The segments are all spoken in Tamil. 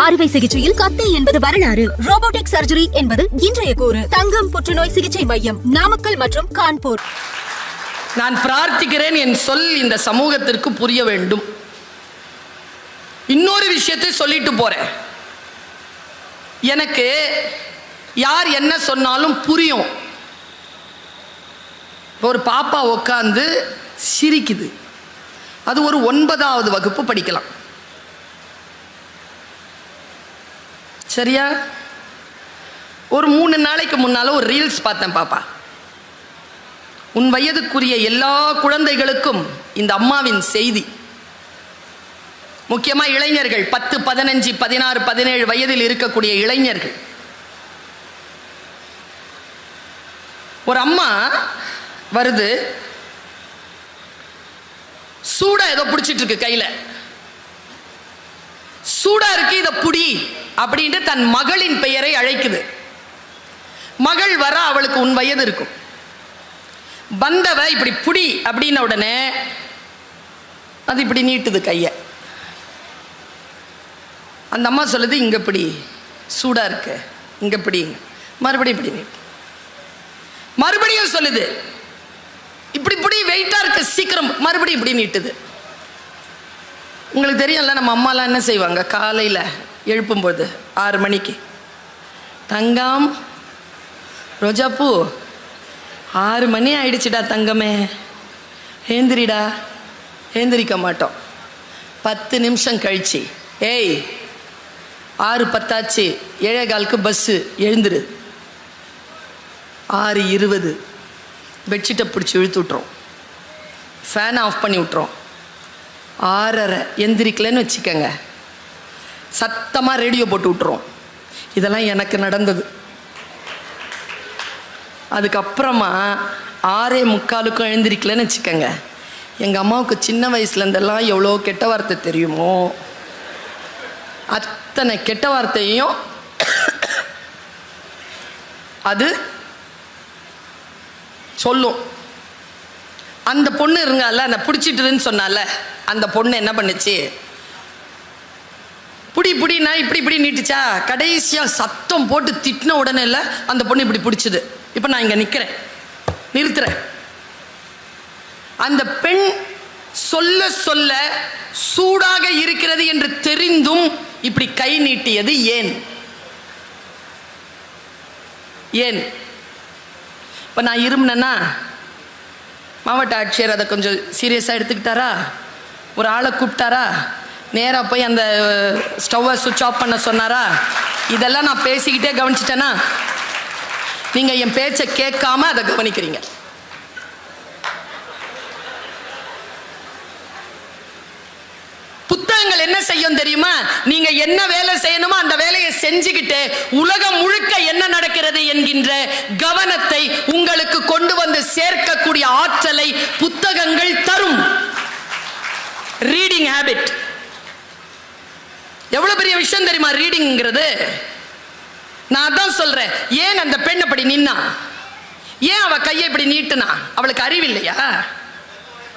அறுவை சிகிச்சையில் கத்தி என்பது வரலாறு. ரோபோட்டிக் சர்ஜரி என்பது இன்றைய கூறு. தங்கம் புற்றுநோய் சிகிச்சை மையம் நாமக்கல் மற்றும் கான்பூர். நான் பிரார்த்திக்கிறேன் என் சொல் இந்த சமூகத்திற்கு புரிய வேண்டும். இன்னொரு விஷயத்தை சொல்லிட்டு போறேன். எனக்கு யார் என்ன சொன்னாலும் புரியும். ஒரு பாப்பா உட்காந்து சிரிக்குது. அது ஒரு ஒன்பதாவது வகுப்பு படிக்கலாம். சரியா? ஒரு மூணு நாளைக்கு முன்னால ஒரு ரீல்ஸ் பார்த்தேன் பாப்பா. உன் வயதுக்குரிய எல்லா குழந்தைகளுக்கும் இந்த அம்மாவின் செய்தி. முக்கியமாக இளைஞர்கள் பத்து பதினஞ்சு பதினாறு பதினேழு வயதில் இருக்கக்கூடிய இளைஞர்கள். ஒரு அம்மா வருது. சூடா ஏதோ பிடிச்சிட்டு இருக்கு கையில். சூடா இருக்கு இதை புடி. அப்படின்ட்டு தன் மகளின் பெயரை அழைக்குது. மகள் வர அவளுக்கு உன் வயது இருக்கும். வந்தவ இப்படி புடி அப்படின்ன உடனே அது இப்படி நீட்டுது கையை. அந்த அம்மா சொல்லுது இங்கே இப்படி சூடாக இருக்கு இங்கே இப்படி மறுபடியும் இப்படி நீட்டு. மறுபடியும் சொல்லுது இப்படி இப்படி வெயிட்டா இருக்கு சீக்கிரம். மறுபடியும் இப்படி நீட்டுது. உங்களுக்கு தெரியும்ல நம்ம அம்மாலாம் என்ன செய்வாங்க காலையில் எழுப்பும்போது ஆறு மணிக்கு. தங்கம் ரோஜாப்பூ ஆறு மணி ஆயிடுச்சுடா தங்கமே. ஏந்திரிடா. ஏந்திரிக்க மாட்டோம். பத்து நிமிஷம் கழிச்சு. ஏய் ஆறு பத்தாச்சு. ஏழே காலுக்கு பஸ்ஸு. எழுந்துரு. ஆறு இருபது பெட்ஷீட்டை பிடிச்சி இழுத்து விட்றோம் ஃபேனை ஆஃப் பண்ணி விட்றோம் ஆறரை. எந்திரிக்கலன்னு வச்சுக்கோங்க. சத்தமாக ரேடியோ போட்டு விட்டுரும். இதெல்லாம் எனக்கு நடந்தது. அதுக்கப்புறமா ஆறே முக்காலுக்கும் எழுந்திருக்கலன்னு வச்சுக்கோங்க. எங்கள் அம்மாவுக்கு சின்ன வயசுலேருந்தெல்லாம் எவ்வளோ கெட்ட வார்த்தை தெரியுமோ அத்தனை கெட்ட வார்த்தையும் அது சொல்லும். அந்த பொண்ணு இருங்கல்ல அந்த பிடிச்சிட்டுருன்னு சொன்னால அந்த பொண்ணு என்ன பண்ணுச்சு? புடி புடினா இப்படி இப்படி நீட்டுச்சா? கடைசியாக சத்தம் போட்டு திட்டின உடனே இல்லை அந்த பொண்ணு இப்படி பிடிச்சது. இப்போ நான் இங்கே நிற்கிறேன் நிறுத்துறேன். அந்த பெண் சொல்ல சொல்ல சூடாக இருக்கிறது என்று தெரிந்தும் இப்படி கை நீட்டியது ஏன்? ஏன்? இப்போ நான் இருமுனேன்னா மாவட்ட ஆட்சியர் அதை கொஞ்சம் சீரியஸாக எடுத்துக்கிட்டாரா? ஒரு ஆளை கூப்பிட்டாரா? நேராக போய் அந்த ஸ்டவ்வை சுவிட்ச் ஆஃப் பண்ண சொன்னாரா? இதெல்லாம் நான் பேசிக்கிட்டே கவனிச்சிட்டேன்னா நீங்கள் என் பேச்சை கேட்காம அதை கவனிக்கிறீங்க. புத்தகங்கள் என்ன செய்யும் தெரியுமா? நீங்க என்ன வேலை செய்யணுமோ அந்த வேலையை செஞ்சுக்கிட்டு உலகம் முழுக்க என்ன நடக்கிறது என்கின்ற கவனத்தை உங்களுக்கு கொண்டு வந்து சேர்க்கக்கூடிய ஆற்றலை புத்தகங்கள் தரும். ரீடிங் ஹேபிட் எவ்வளவு பெரிய விஷயம் தெரியுமா ரீடிங்கிறது நான் அதான் சொல்றேன். ஏன் அந்த பெண் அப்படி நின்னா? ஏன் அவ கையை இப்படி நீட்டுனா? அவளுக்கு அறிவு இல்லையா?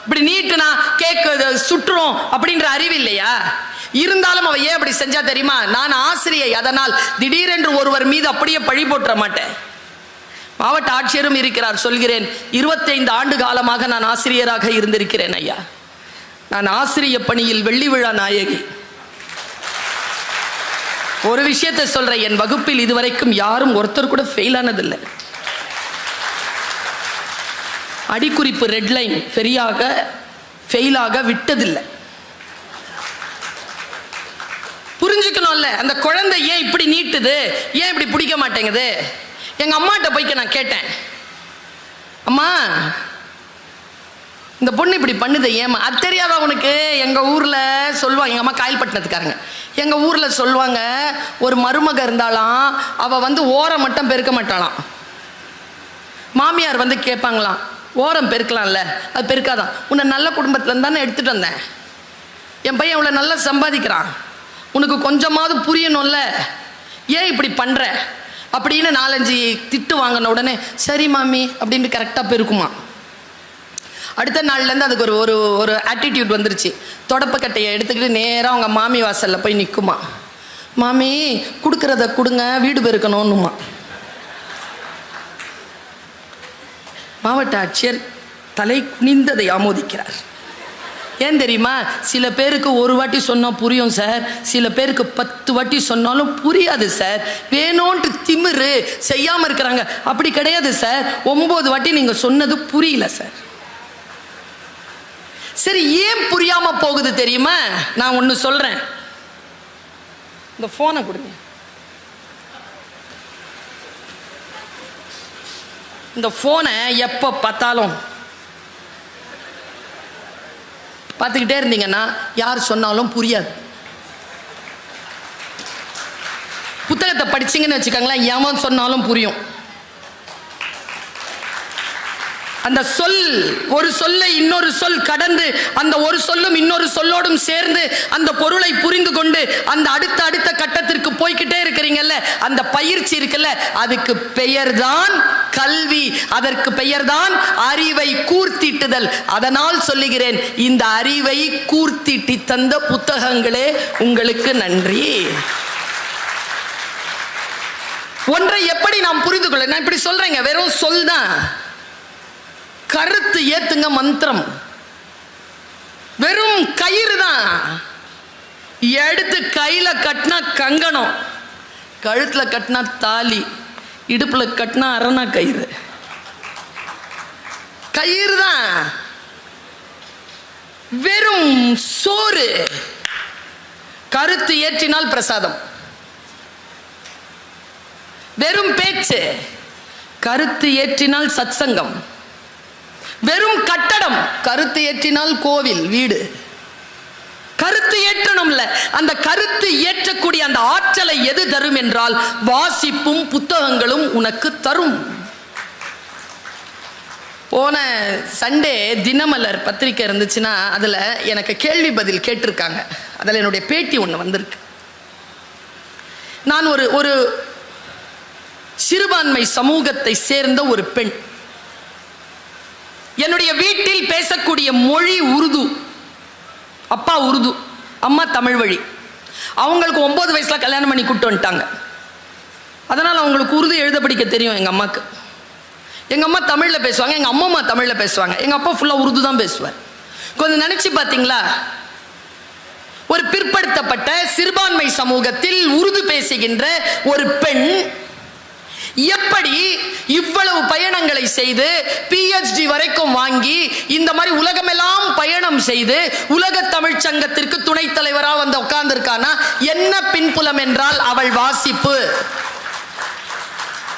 இப்படி நீட்டுனா கேக்கு சுற்றுறோம் அப்படின்ற அறிவு இல்லையா? இருந்தாலும் அவ ஏன் அப்படி செஞ்சா தெரியுமா? நான் ஆசிரியை அதனால் திடீரென்று ஒருவர் மீது அப்படியே பழி போட்டுற மாட்டேன். மாவட்ட ஆட்சியரும் இருக்கிறார் சொல்கிறேன். இருபத்தைந்து ஆண்டு காலமாக நான் ஆசிரியராக இருந்திருக்கிறேன் ஐயா. நான் ஆசிரிய பணியில் வெள்ளி விழா நாயகி. ஒரு விஷயத்தை சொல்கிறேன் என் வகுப்பில் இதுவரைக்கும் யாரும் ஒருத்தர் கூட ஃபெயில் ஆனதில்லை. அடிக்குறிப்பு ரெட்லைன் சரியாக ஃபெயிலாக விட்டதில்லை. புரிஞ்சுக்கணும்ல அந்த குழந்தை ஏன் இப்படி நீட்டுது? ஏன் இப்படி பிடிக்க மாட்டேங்குது? எங்கள் அம்மாட்ட போய்க்க நான் கேட்டேன். அம்மா இந்த பொண்ணு இப்படி பண்ணுது ஏமா அது தெரியாதா உனக்கு? எங்கள் ஊரில் சொல்லுவாங்க எங்கள் அம்மா காயல்பட்டினத்துக்காரங்க. எங்கள் ஊரில் சொல்லுவாங்க ஒரு மருமக இருந்தாலாம் அவள் வந்து ஓரம் மட்டும் பெருக்க மாட்டாளாம். மாமியார் வந்து கேட்பாங்களாம் ஓரம் பெருக்கலாம்ல அது பெருக்காதான். உன்னை நல்ல குடும்பத்தில் தானே எடுத்துகிட்டு வந்தேன். என் பையன் இவ்வளோ நல்லா சம்பாதிக்கிறான். உனக்கு கொஞ்சமாவது புரியணும்ல? ஏன் இப்படி பண்ணுற அப்படின்னு நாலஞ்சு திட்டு வாங்கின உடனே சரி மாமி அப்படின்ட்டு கரெக்டாக பெருக்குமா அடுத்த நாள்லேருந்து அதுக்கு ஒரு ஒரு ஒரு ஆட்டிடியூட் வந்துருச்சு. தொடப்பக்கட்டையை எடுத்துக்கிட்டு நேராக அவங்க மாமி வாசலில் போய் நிற்குமா மாமி கொடுக்குறத கொடுங்க வீடு பெருக்கணும்னுமா. மாவட்ட ஆட்சியர் தலை குனிந்ததை ஆமோதிக்கிறார். ஏன் தெரியுமா? சில பேருக்கு ஒரு வாட்டி சொன்னால் புரியும் சார். சில பேருக்கு பத்து வாட்டி சொன்னாலும் புரியாது சார். வேணும்ன்ட்டு திமிரு செய்யாமல் இருக்கிறாங்க. அப்படி கிடையாது சார். ஒம்பது வாட்டி நீங்கள் சொன்னது புரியல சார். சரி ஏன் புரியாமல் போகுது தெரியுமா? நான் ஒன்று சொல்கிறேன் இந்த ஃபோனை கொடுங்க. இந்த ஃபோனை எப்போ பார்த்தாலும் பார்த்துக்கிட்டே இருந்தீங்கன்னா யார் சொன்னாலும் புரியாது. புத்தகத்தை படிச்சிங்கன்னு வச்சுக்கோங்களேன் எவன் சொன்னாலும் புரியும். அந்த சொல் ஒரு சொல்லை இன்னொரு சொல் கடந்து அந்த ஒரு சொல்லும் இன்னொரு சொல்லோடும் சேர்ந்து அந்த பொருளை புரிந்து கொண்டு அந்த அடுத்த அடுத்த கட்டத்திற்கு போய்க்கிட்டே இருக்கிறீங்கல்ல அந்த பயிற்சி இருக்குல்ல அதுக்கு பெயர்தான் கல்வி அதற்கு பெயர்தான் அறிவை கூர்த்திட்டுதல். அதனால் சொல்லுகிறேன் இந்த அறிவை கூர்த்திட்டி தந்த புத்தகங்களே உங்களுக்கு நன்றி. ஒன்றை எப்படி நாம் புரிந்து கொள்ள நான் இப்படி சொல்றேங்க வெறும் சொல் தான் கருத்து ஏத்துங்க மந்திரம். வெறும் கயிறு தான். எடுத்து கையில் கட்டினா கங்கணம். கழுத்தில் கட்டினா தாலி. இடுப்பில் கட்டினா அரணா கயிறு. கயிறு தான். வெறும் சோறு. கருத்து ஏற்றினால் பிரசாதம். வெறும் பேச்சு. கருத்து ஏற்றினால் சத்சங்கம். வெறும் கட்டடம். கருத்து ஏற்றினால் கோவில் வீடு. கருத்து ஏற்றணும்ல. அந்த கருத்து ஏற்றக்கூடிய அந்த ஆற்றலை எது தரும் என்றால் வாசிப்பும் புத்தகங்களும் உனக்கு தரும். போன சண்டே தினமலர் பத்திரிக்கை இருந்துச்சுன்னா அதில் எனக்கு கேள்வி பதில் கேட்டிருக்காங்க. அதில் என்னுடைய பேட்டி ஒன்று வந்திருக்கு. நான் ஒரு ஒரு சிறுபான்மை சமூகத்தை சேர்ந்த ஒரு பெண். என்னுடைய வீட்டில் பேசக்கூடிய மொழி உருது. அப்பா உருது அம்மா தமிழ் வழி. அவங்களுக்கு ஒன்பது வயசுல கல்யாணம் பண்ணி கூட்டு வந்துட்டாங்க. அதனால் அவங்களுக்கு உருது எழுத படிக்க தெரியும் எங்கள் அம்மாவுக்கு எங்கள் அம்மா தமிழில் பேசுவாங்க எங்கள் அம்மா அம்மா தமிழில் பேசுவாங்க. எங்கள் அப்பா ஃபுல்லாக உருது தான் பேசுவார். கொஞ்சம் நினச்சி பார்த்தீங்களா ஒரு பிற்படுத்தப்பட்ட சிறுபான்மை சமூகத்தில் உருது பேசுகின்ற ஒரு பெண் எப்படி இவ்வளவு பயணங்களை செய்து பிஹெச்டி வரைக்கும் வாங்கி இந்த மாதிரி உலகமெல்லாம் பயணம் செய்து உலக தமிழ் சங்கத்திற்கு துணைத் தலைவராக வந்து உட்கார்ந்திருக்கானா? என்ன பின்புலம் என்றால் அவள் வாசிப்பு.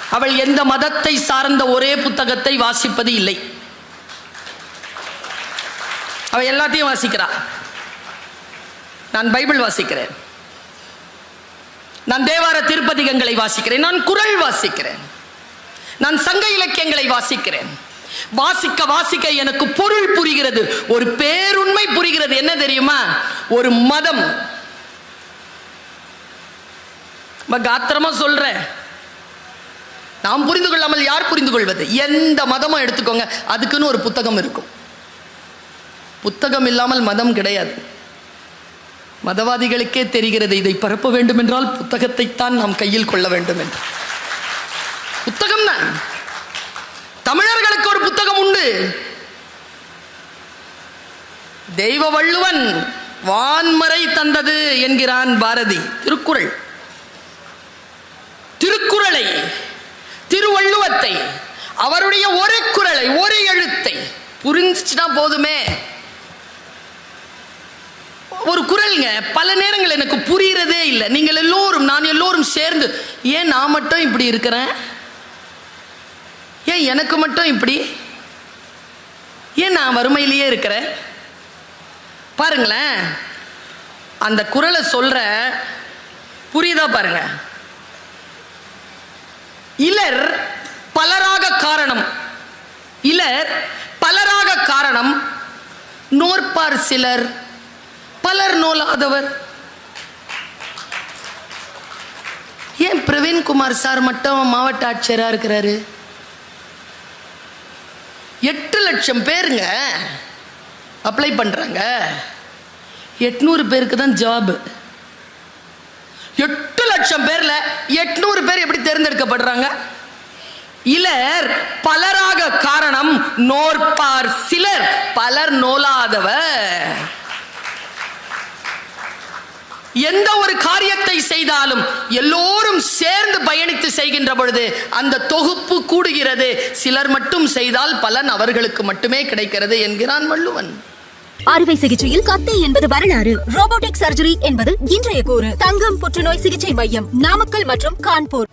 அவள் எந்த மதத்தை சார்ந்த ஒரே புத்தகத்தை வாசிப்பது இல்லை. அவள் எல்லாத்தையும் வாசிக்கிறா. நான் பைபிள் வாசிக்கிறேன். நான் தேவார திருப்பதிகங்களை வாசிக்கிறேன். நான் குரல் வாசிக்கிறேன். நான் சங்க இலக்கியங்களை வாசிக்கிறேன். வாசிக்க வாசிக்க எனக்கு பொருள் புரிகிறது. ஒரு பேருண்மை புரிகிறது. என்ன தெரியுமா? ஒரு மதம். காத்திரமா சொல்றேன் நாம் புரிந்து கொள்ளாமல் யார் புரிந்து கொள்வது? எந்த மதமும் எடுத்துக்கோங்க. அதுக்குன்னு ஒரு புத்தகம் இருக்கும். புத்தகம் இல்லாமல் மதம் கிடையாது. மதவாதிகளுக்கே தெரிகிறது இதை பரப்ப வேண்டும் என்றால் புத்தகத்தைத்தான் நாம் கையில் கொள்ள வேண்டும் என்று. புத்தகம் தான். தமிழர்களுக்கு ஒரு புத்தகம் உண்டு. தெய்வ வள்ளுவன் வான்மறை தந்தது என்கிறான் பாரதி. திருக்குறள். திருக்குறளை திருவள்ளுவத்தை அவருடைய ஒரு குரலை ஒரு எழுத்தை புரிஞ்சுச்சுன்னா போதுமே. ஒரு குரல்ங்க. பல நேரங்கள் எனக்கு புரியறதே இல்லை. நீங்கள் எல்லோரும் நான் எல்லோரும் சேர்ந்து ஏன் நான் மட்டும் இப்படி இருக்கிறேன்? ஏன் எனக்கு மட்டும் இப்படி? ஏன் நான் வறுமையிலேயே இருக்கிறேன்? பாருங்களேன். அந்த குரலை சொல்ற புரியுதா பாருங்க. இலர் பலராக காரணம். இலர் பலராக காரணம். நோற்பார் சிலர் பலர் நோலாதவர். ஏன் பிரவீன்குமார் சார் மட்டும் மாவட்ட ஆட்சியராக இருக்கிறாரு? எட்டு லட்சம் பேருங்க அப்ளை பண்ணுறாங்க எட்நூறு பேருக்கு தான் ஜாபு. எட்டு லட்சம் பேரில் எட்நூறு பேர் எப்படி தேர்ந்தெடுக்கப்படுறாங்க? இலர் பலராக காரணம் நோற்பார் சிலர் பலர் நோலாதவர். எந்த ஒரு காரியத்தை செய்தாலும் எல்லோரும் சேர்ந்து பயணித்து செய்கின்ற பொழுது அந்த தொகுப்பு கூடுகிறது. சிலர் மட்டும் செய்தால் பலன் அவர்களுக்கு மட்டுமே கிடைக்கிறது என்கிறான் வள்ளுவன். அறுவை சிகிச்சையில் கத்தை என்பது வரலாறு. ரோபோட்டிக் சர்ஜரி என்பது இன்றைய கூறு. தங்கம் புற்றுநோய் சிகிச்சை மையம் நாமக்கல் மற்றும் கான்பூர்.